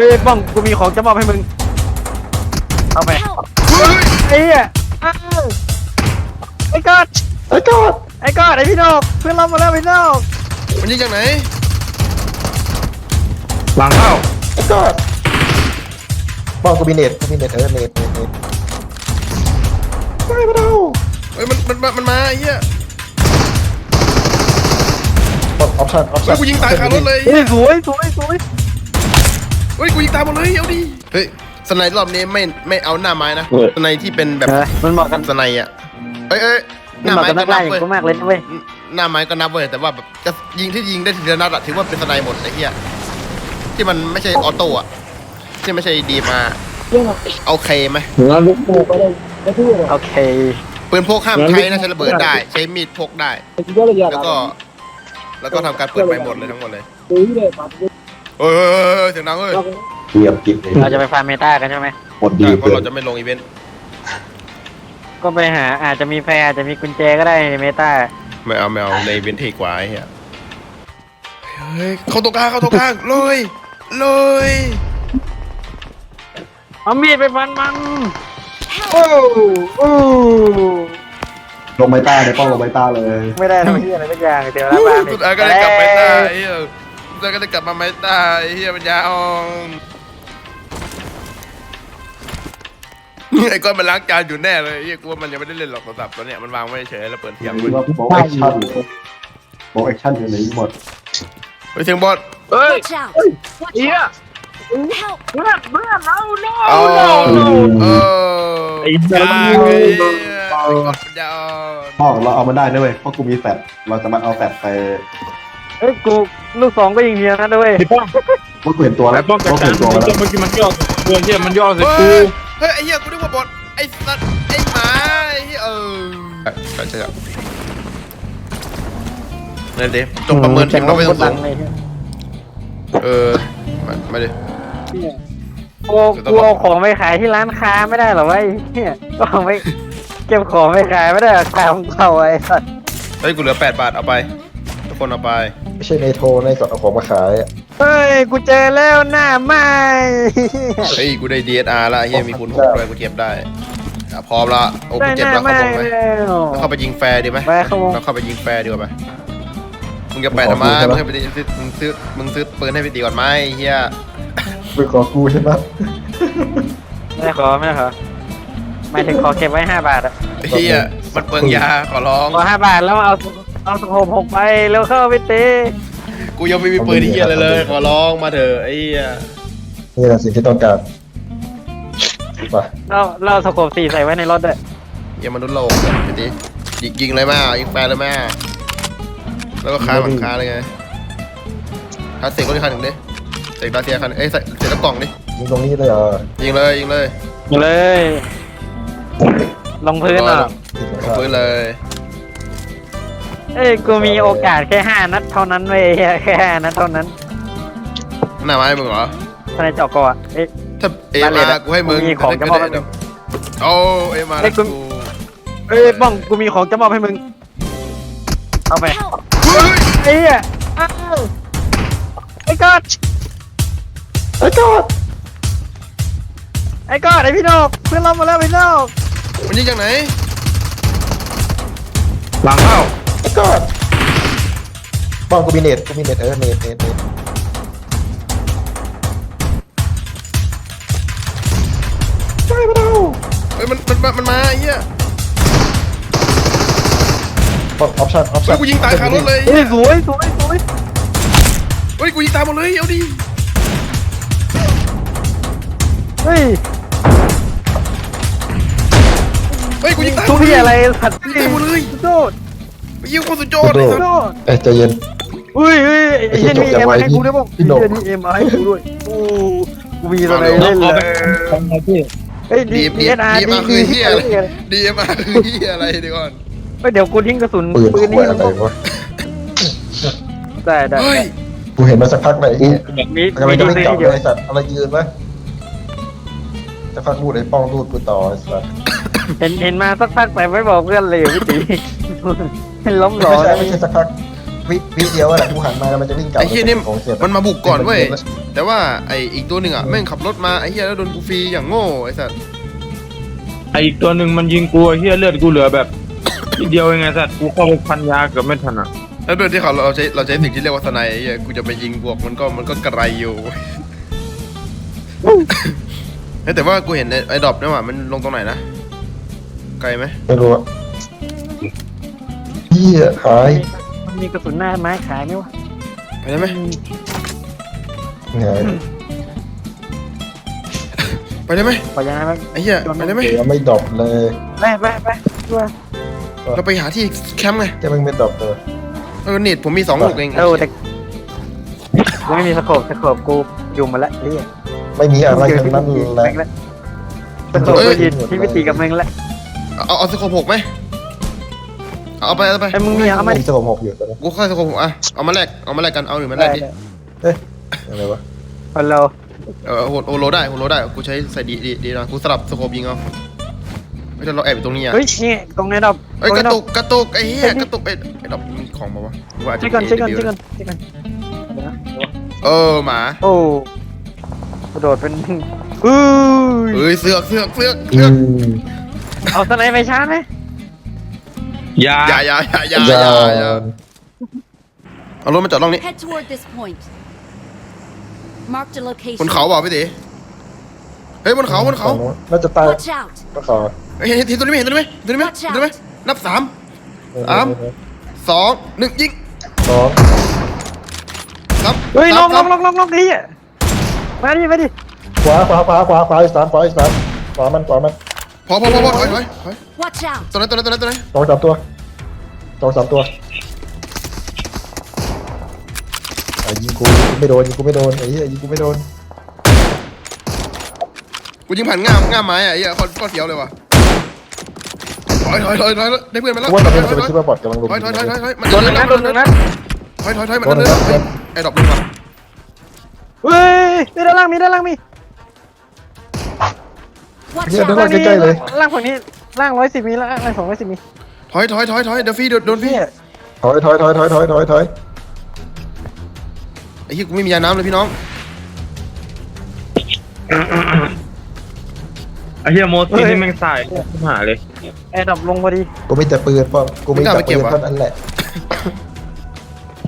อ้ยป้องกูมีของจะมอบให้มึง เอาไป Help! ไอ้เหี้ยอ้าวไอ้กอดไอ้กอดไอ้กอดไอ้พี่นกเพื่อนเรามาแล้วพี่นกมันยิงจากไหนหลังเข้าไอ้กอดบอกกูมีเน็ตกูมีเน็ตเออเน็ตเน็ตเน็ตไม่มาดูเฮ้ยมันมันมันมันมาไอ้เหี้ยออปชั่นออปเฮ้ชั่ยนกูยิงตายคารถเลยเฮ้ยสวยสวยสวย เฮ้ยกูยิงตายหมดเลยเอาดิเฮ้ยสไนด์รอบนี้ไม่ไม่เอาหน้าไม้นะสไนด์ที่เป็นแบบเออมันเหมาะกันสไนด์อะเอ้ยเอ้ยหมันน้าเหมาะไม้กับนัก็กนัล่าบอย่างเว้ยกูมากเลยนะเว้ยหน้าไม้ก็นับเว้ยแต่ว่าแบบจะยิงที่ยิงได้ทีละนัดอะถือว่าเป็นสไนด์หมดไอ้เหี้ยที่มันไม่ใช่ออโต้อะที่ไม่ใช่ดีมาโอเคไหมโอเคปืนพกห้ามใช้นะใช้ระเบิดได้ ใช้มีดพกได้แล้วก็ แล้วก็ทำการเปิดไปหมดเลยทั้งหมดเลยเฮ้ยเฮ้ย เฮ้ยเสียงดังเฮ้ยเทียบกิบเลยเราจะไปฟาร์มเมตากันใช่ไหมหมดดีเพเกิราะนเราจะไม่ลงอีเวนต์ก็ไปหาอาจจะมีแฟร์อาจจะมีกุญแจก็ได้ในเมตาไม่เอาไม่เอาในอีเวนต์เทกว่าไอ้เหี้ยเฮ้ยเข้าตรงกลางเข้าตรงกลางเลยเลยเอามีดไปฟันมันโอ้โอ้ลงไม้ต้าเลยป้องลงไม้ต้าเลยไม่ได้ทำที่อะไรสักอย่างเดี๋ยวแล้วบ้านสุดท้ายก็ได้กลับไปใต้ไอ้เหี้ย สุดท้ายก็ได้กลับมาไม่ใต้ไอ้เหี้ยปัญญาอ่อนไอ้ก้อนมันล้างจานอยู่แน่เลยไอ้เหี้ยกูว่ามันยังไม่ได้เล่นหรอกโทรศัพท์ตัวเนี้ยมันวางไว้เฉยแล้วเปิดเสียงหรือว่าโบแอคชั่นโบแอคชั่นอยู่ไหนหมดไปเสียงบอสเฮ้ย Watch out! Watch เฮีย out! Help! เพื่อนเพื่อนเราโน่เอาโน่เออไอ้ยเหี้ยากไอ้เหี้ยไอ้ก้อนปัญญาอ่อนป้องเราเอามาได้นะเว้ยเพราะกูมีแฟลชเราจะมาเอาแฟลชไป เฮ้ยกูลูกสองก็ยิงเฮียนะด้วยว่ากูเห็นตัวแล้วป้องกันว่ากูการเห็นตัวมาแล้วมันมันย่อเพื่อนที่มันย่อใส่เฮ้กูยเฮ้ยไอ้เหี้ยกูนึกว่าบอสไอ้สัตว์ไอ้หมาไอ้เหี้ยเออใช่ใช่นั่นดิจงประเมินทีมเราไว้ตรงเลยๆเออมามาดิกูกูเอาของไปขายที่ร้านค้าไม่ได้เหรอวะไอ้เฮียก็เอาไปเก็บของไปขายไม่ได้หรอขายของเขาไอ้สัสเฮ้ยกูเหลือ 8 บาท เอาไป ทุกคนเอาไป ไม่ใช่ในโทรในสดเอาของมาขายอะเฮ้ย กูเจอแล้วหน้าไม้เฮ้ยกูได้ DSR ละเฮียมีคุณหกด้วยกูเก็บได้อะพร้อมละโอ้ได้กูหเจ็บน้าแล้วเข้าไม้วงไหมแล้ว แล้วเข้าไปยิงแฟร์ดีไหมไปเข้าวงเราเข้าไปยิงแฟร์ดีกว่าไหมมึงจะแปะทำไมมึงให้ไปดิมึงซื้อมึงซื้อปืนให้ไปตีก่อนไหมเฮียไปขอกูใช่ไหมไม่ได้ขอไม่ได้ขอหมายถึงขอเก็บไว้ห้าบาทอะเฮียมันเปลืองยาขอร้องขอห้าบาทแล้วเอา เอาสโคปหกไปแล้วเข้าไปเตะกูยังไม่มีปืนที่เฮียเลยเลยขอร้องมาเถอะไอ้เฮียนี่แหละสิ่งที่ต้องการไปเราเราสโคปสี่ใส่ไว้ในรถด้วยเฮียมนุษย์โลกไปดิยิงยิงเลยแม่ยิงแฟร์เลยแม่แล้วก็ค้าหลังค้าเลยไงค้าเสกรถอีกคันหนึ่งดิเสกดาเซียคันเอ้ยใส่เสกแล้วกล่องดิยิงตรงนี้เลยเหรอยิงเลยยิงเลยมาเลย ลงพื้นเหรอลงพื้นเลย เอ้ยกูมีโอกาสแค่ห้านัดเท่านั้นเว้ยเหี้ยแค่ห้านัดเท่านั้นหน้าไม้มึงเหรอภายในเจาะกอเอ้ย ถ้าเอบ้านเลมายนะกูให้มึงมีของจะมอบให้มึงโอ้เอมาเอ้ยกูกูเอ้ยป้องกูมีของจะมอบให้มึง เอาไป Help! เฮ้ยไอ้เหี้ยอ้าวไอ้กอดไอ้กอดไอ้กอดไอ้พี่นกเพื่อนเรามาแล้วพี่นกมันยิงจากไหนหลังเข้า ไอ้กอดป้องกูมีเน็ตกูมีเน็ตเออเน็ตเน็ตเน็ตไม่มาดูเฮ้ยมันมันมันมันมาไอ้เหี้ยออปชั่นออปเฮ้ชั่ยนกูยิงตายคารถเลยเฮ้ยสวยสวยสวยเฮ้ยกูยิงตายหมดเลยเอาดิเฮ้ยเฮ้ยกูยิงตายทุกที่อะไรสัตว์ยิงตายหมดเลยโทษ ไปยิงคนสุดยอดเลยโทษเอ้ยใจเย็น อุ้ยเฮ้ยไอ้เหี้ยนี่ไอ้เอ็มเหี้ยให้กูด้วยป่ะพี่ไอ้หนกเหี้ยนี่เอ็มให้กูด้วยโอ้กูมีอะไรเล่นขอเลไปยทำไงพี่เฮ้ยดีดีดีดีเอสอาร์ดีดีมาดีคือเหี้ยอะไรเฮ้ยดีมาคือเหี้ยอะไรเดี๋ยวก่อนเดี๋ยวกูทิ้งกระสุนปืนปืนขนี่วดอะไรวะได้ได้เฮ้ยกูเห็นมาสักพักเลยไอ้เหี้ยมีทำไมมีจะดีไม่ซีจับเดียวไอ้สัตว์อะไรยืนวะจะพักรูดไอ้ป้องรูดกูต่อไอ้สัตว์เห็นเห็นมาสักพักแต่ไม่บอกเพื่อนเลยพี่ตีให้ ล้มหลอไม่ใช่แล้วไม่ใช่สักพักวิวิเดียวอะแหละกูหันมาแล้วมันจะวิ่งกลับไอ้เฮียนี่ ของเสียมันมาบุกก่อนเว้ย แต่ว่าไอ้อีกตัวหนึ่งอะแม่งขับรถมาไอ้เฮียแล้วโดนกูฟรีอย่างโง่ไอ้สัสไออีกตัวหนึ่งมันยิงกูไอ้เฮียเลือดกูเหลือแบบ นิดเดียวเองไงสัตว์กูเข้าไปพันยาเกือบไม่ทันอะแล้วโดยที่เขาเราใช้เราใช้สิ่งที่เรียกว่าสไนไอ้เฮียกูจะไปยิงบวกมันก็มันก็กระไรอยู่ เฮ้ยแต่ว่ากูเห็นไอ้ไอ้ดรอปเนี่ยว่ะมันลงตรงไหนนะไกลไหมไม่รู้อะ เฮียหายมันมีกระสุนหน้าไม้ขายไหมวะไปได้ไหมไงไปได้ไหมขอยังไงบ้างไอ้เหี้ยไปได้ไหมเดี๋ยวไม่ดรอปเลยไปไปไปด้วยเราไปหาที่แคมป์ไงจะมึงไม่ดรอปเลยเออเน็ตผมมีสองลูกเองเออแต่ยังไม่มีสโคปสโคปกูอยู่มาแล้วเรียไม่มีอะไรทั้งนั้นแหละสโคปกูยืนที่วิธีกับมึงแล้วเอาเอาสโคปหกไหม เอาไปเอาไปไอ้มึงมีเอามามีสมหกอยู่ตอนนี้กูค่อยสโคปหกอะเอามาแลกเอามาแลกกันเอาหรือมาแลได้กดิอะไรวะฮัลโหลเออโหโอโลได้โอโลได้กูใช้ใส่ดีดีดีนะกูสลับสโคปยิงเอาไม่ใช่เราแอบอยู่ตรงนี้อะเฮ้ยนี่ตรงไหนดอกเอ้ยตรงกไหนระดอตุกกระตุกไอ้เหี้ยกระตุกไอ้ไอ้ดอกมีของป่าวะกูอาจจะ เช็คก่อนเช็คก่อน AW เช็คก่อนเช็คก่อนเออหมาโอ้กระโดดเป็นอู้ยเอ้ยเสือกเสือกเสือกอืเสือกมเอาสไนไปชาร์จไหม ยาอย่าอย่าอย่าอย่าอย่าอย่าเอารถมาจอดร่องนี้ Head toward this point. Marked a บ location. นเขาเปล่าพี่ตีเฮ้ยบนเขาบนเขาน่าจะตาย Watch out. ก็ขอเฮ้ยเห็นเห็นตัวนี้ไหมเห็นตัวนี้ไหมตัวนี้ไหม Watch ตัวนี้ไหม out นับสามสามสองหนึ่งยิงสองครับเฮ้ยลสางมลสามงลงลงลงดิมาดิมาดิขวาขวาขวาขวาขวาอีกสามขวาอีกสามขวามันขวามัน พอพอพอพอถอยถอยถอย Watch out. ตัวนั้นตัวนั้นตัวนั้นตัวนั้นสองสามตัวสองสามตัวไอ้ยิงกูไม่โดนยิงกูไม่โดนไอ้เหี้ยยิงกูไม่โดนกูยิงผ่านง่ามง่ามไม้อะไอ้เหี้ยโคตรโคตรเสียวเลยว่ะถอยถอยถอยถอยได้เพื่อนมาแล้วกูว่าถตอนอยนี้ถมันอยจะถอยไปคิดว่าบอดกำลังลงถอยถอยถอยถอยถอยมันโดนหนึ่งนัดโดนหนึ่งนัดถอยถอยถอยมันเดินเลยไอ้ดอกลงมาเฮ้ยมีด้านล่างมีด้านล่างมี Watch เหี้ยด้าน out. ล่างใกล้ๆเลยล่างฝั่งนี้ล่างร้อยสิบมีล่างล่างสองร้อยสิบมีถอยถอยถอยถอยเดี๋ยวฟรีโดนฟรีเนี่ยถอยถอยถอยถอยถอยถอยถอยไอ้เหี้ยกูไม่มียาน้ำเลยพี่น้องไอ้เฮียโมซี่นี่แม่งสายหาเลย แอร์ดรอปลงพอดีกูมีแต่ปืนป้องกูมีแต่ปืนเท่านั้นแหละ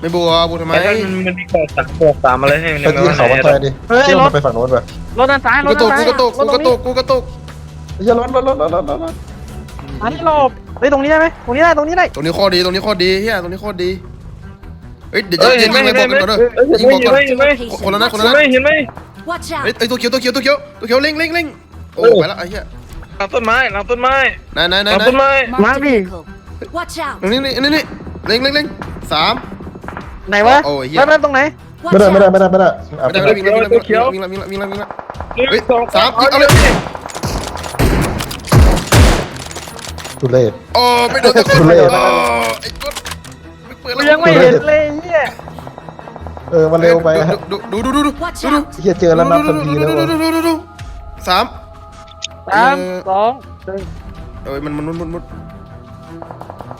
ไม่บัวบัวทำไม ไอ้นั่นมันมันมีกอดสักกอดสามอะไรให้มันไปที่เขามาแทนดิเชื่อมันไปฝั่งโน้นไป รถด้านซ้ายรกูถกระตุด้ากนซ้ายกูกระตุกกูกระตุกกูกระตุกเหี้ยรถรถรถรถรถรถรถอันนี้หลบเฮ้ยตรงนี้ได้ไหมตรงนี้ได้ตรงนี้ได้ตรงนี้โคตรดีตรงนี้โคตรดีเฮียตรงนี้โคตรดีเฮ้ยเดี๋ยวเอ้ยจะเห็ยินงไหมไปเห็นบอกไหมกันก่อนเด้อยิงเห็นบอกไหมก่อนเห็นไหมคนละนัดคนละเห็นนัดไหมเห็นไหม Watch เฮ้ย out. ไอ้ตัวเขียวตัวเขียวตัวเขียวตัวเขียวเล็งเล็งเล็งโอ้ไปแล้วไอ้เหี้ยหลังต้นไม้หลังต้นไม้ไหนไหนไหนหลังไหนต้นไม้ Marked a Marty. vehicle. Watch out. ตรงนี้นี่นี่นี่เล็งเล็งเล็งสามไหนวะโอ้ยเหี้ยแล้วนั่นตรงไหน Watch ไม่ได้ ไม่ได้ out. ไม่ได้ ไม่ได้อะไม่ได้ไม่ได้วิ่งแล้ววิ่งแล้ววิ่งแล้ววิ่งแล้ววิ่งแล้ววิ่งแล้ววิ่งแล้วหนึ่งเฮ้ยสองสามอีกเอาเลยทุเรศโอ้ไม่โดนสักคนทุเรศโอ้ไอ้กดไม่เปิดกูแล้วยังไม่เห็นเลยเฮียเออ มันเร็วไปฮะดูดูดูดูดู Watch ดูดู out. เฮียเจอแล้วนับทันทีแล้วดูว่ะดูดูดูดูสามสามสองหนึ่งเอ้ยมันมันมุดมุดมุด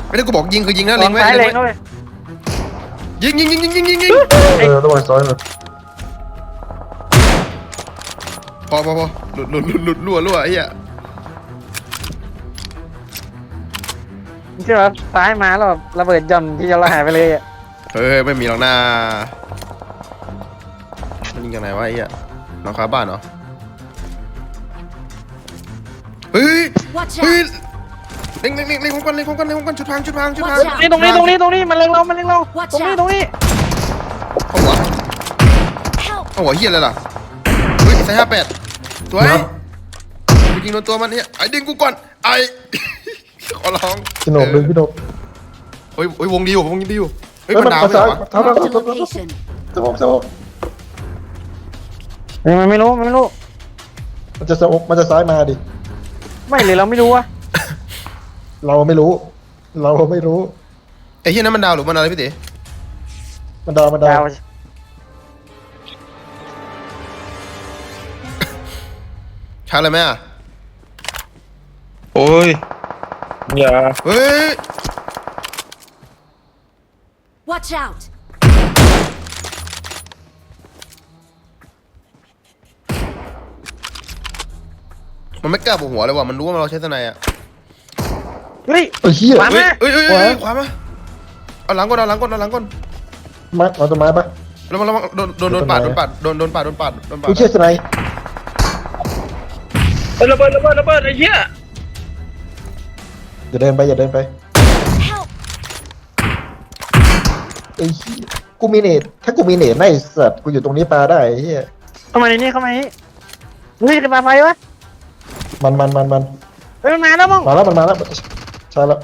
ไม่ได้กูบอกยิงคือยิงนะสเล็องงไว้ซ้ายเล็เล็งงไว้เข้าไป ยิงยิงยิงยิงยิงยิงยิงเออระวังซ้อยมันพอพอพอหลุดหลุดหลุดหลุดรั่วรั่วไอ้เหี้ยนี่ใช่ไหมซ้ายมาแล้วแบบระเบิดหย่อนที่จะเราหายไปเลยอะเฮ้ยไม่มีหรอกนะมันยิงจากไหนวะไอ้เหี้ยหลังคาบ้านเหรอเฮ้ย Watch เฮ้ย out. เล็งเล็งเล็งเล็งของกันเล็งของกันเล็งของกันชุดพังชุดพังชุดพัง Watch out นี่ตรงนี้ตรงนี้ตรงนี้มันเล็งเรามันเล็งเรา Watch ตรงนี้ out ตรงนี้เอาหัว Help. เอาหัวเหี้ยเลยล่ะเฮ้ยใส่ห้าแปดสวยกูยิงโดนตัวมันเนี่ยไอ้ดึงกูก่อนไอ้ ขอร้องพี่โหนกดึงพี่โหนกเฮ้ยเฮ้ยวงดีอยู่วงดีอยู่เฮ้ยเฮ้ยมัมันนดาวมาไม่เหรซ้ายอวะเท้าเท้า Marked a เท้า location. สมองสมองเฮ้ยมันไม่รู้มันไม่รู้มันจะสมองมันจะซ้ายมาดิไม่เลยเราไม่รู้อะ เราไม่รู้ เราไม่รู้ ไอ้เหี้ยนั้นมันดาวหรือมันอะไรพี่เต๋มันดาวมันดาดาววชาร์จเลยไหมอะโอ้ยอย่าเฮ้ย Watch out! มันไม่กล้าบวกหัวเลยว่ะมันรู้ว่าเราใช้สไนด์อะ เฮ้ย ไอ้เหี้ยขวา เฮ้ยเฮ้ยเฮ้ยเฮ้ยขวามาเอาหลังก่อนเอาหลังก่อนเอาหลังก่อนมาเอาต้นไม้ปะระวังระวังโดนโดนโดนปาดโดนปาดโดนโดนปาดโดนปาดโดนปาดกูเชื่อสไนด์เอ้ยระเบิดระเบิดระเบิดไอ้เหี้ยอย่าเดินไปอย่าเดินไป Help! ไอ้เหี้ยกูมีเนตถ้ากูมีเนตไอ้สัตว์กูอยู่ตรงนี้ปลาได้ไอ้เหี้ยเข้ามาในนี้เข้ามาในนี้เฮ้ยจะมาไฟวะมันมันมันมันเฮ้ยมันมาแล้วมั้งมาแล้วมันมาแล้ว ใช่แล้ว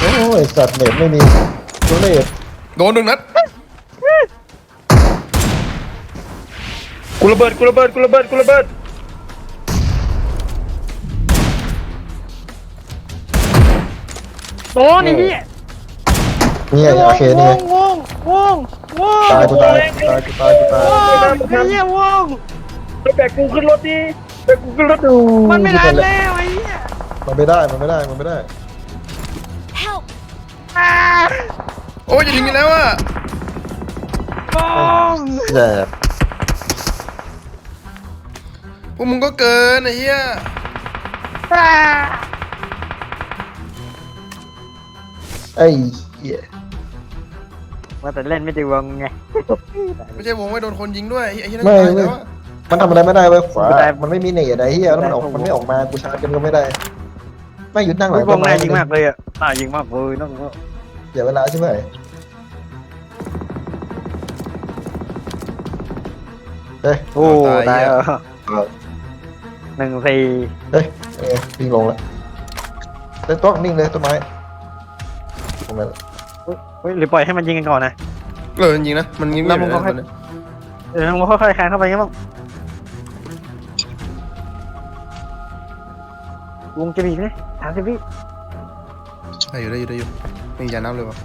โอ้ยสัตว์เนตไม่มีกูเนตโดนหนึ่งนัดกูระเบิดกูระเบิดกูระเบิดกูระเบิดโดนไอ้เหี้ยนี่ไงโอเคนี่ไงวงวงวงตายกูตายตายกูตายกูตายวงไอ้เหี้ยวงไปแบกกูขึ้นรถดิแบกกูขึ้นรถดูมันไม่ทันแล้วไอ้เหี้ย มันไม่ได้มันไม่ได้มันไม่ได้ Help! อ่าโอ้ยจะถึงอยู่แล้วอะวงแย่พวกมึงก็เกินไอ้เหี้ยอ่าไอ้เหี้ยว่าแต่เล่นไม่ดีวงไง ไม่ใช่วงไม่โดนคนยิงด้วยไอ้เหี้ยนั่นไม่ตายไม่แล้วอะมันทำอะไรไม่ได้เว้ยขวามันไม่มีเนตไอ้เหี้ยแล้วมันออกมันไม่ออกมากูชาร์จกันก็ไม่ได้ ไม่หยุดนั่งหลังวต้งนไม้น่ายิงมากเลยอะน่ายิงมากเลยน้องเดี๋ยวเวลาใช่ไหมเฮ้ยโอ้ตายแล้วหนึ่งสี่เฮ้ยเอ้ยวิ่งลงแล้วเต้นต้องนิ่งเลยต้นไม้ตรงนั้นเฮ้ยหรือปล่อยให้มันยิงกันก่อนนะเออจริงๆนะมันยิงน้ำมันก็ให้เดี๋ยวเราค่อยๆคานเข้าไปงั้นบ้างวงจะบีบนะ สามสิบวิได้อยู่ได้อยู่ได้อยู่ไม่มียาน้ำเลยวะ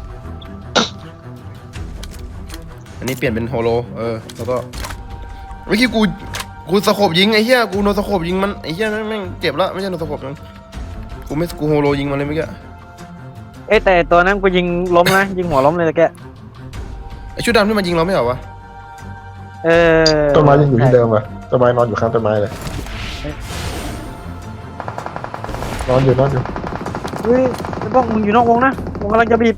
อันนี้เปลี่ยนเป็นโฮโล เออ แล้วก็เมื่อกี้กู กูสโคบยิงไอ้เหี้ย กูโดนสโคบยิงมันไอ้เหี้ยแม่งแม่งเจ็บแล้วไม่ใช่โดนสโคบมันกูไม่กูโฮโลยิงมันเลยเมื่อกี้ เอ้แต่ตัวนั้นกูยิงล้มนะ ยิงหัวล้มเลยตะแกไอ้ชุดดำที่มันยิงเราไม่เหรอวะ เออต้นไม้ยังอยู่ที่เดิมอะต้นไม้นอนอยู่ข้างต้นไม้เลย นอนอยู่นอนอยู่เฮ้ยไอ้บ้องมึงอยู่นอกวงนะวงกำลังจะบีบ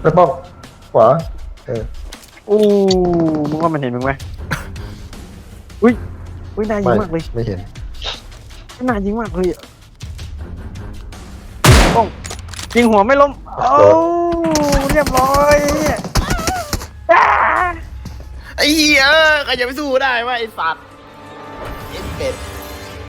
ไปป้องขวาเอออู้มึงว่ามันเห็นมึงไหมอุ้ยอุ้ยน่ายิไม่งมากเลยไม่เห็นน่ายิงมากเลยอะบ้องยิงหัวไม่ล้มเอ้าเรียบร้อยอ่าไอ้เหี้ยใครจะไปสู้ได้วะไอ้สัตว์ไอ้เป็ด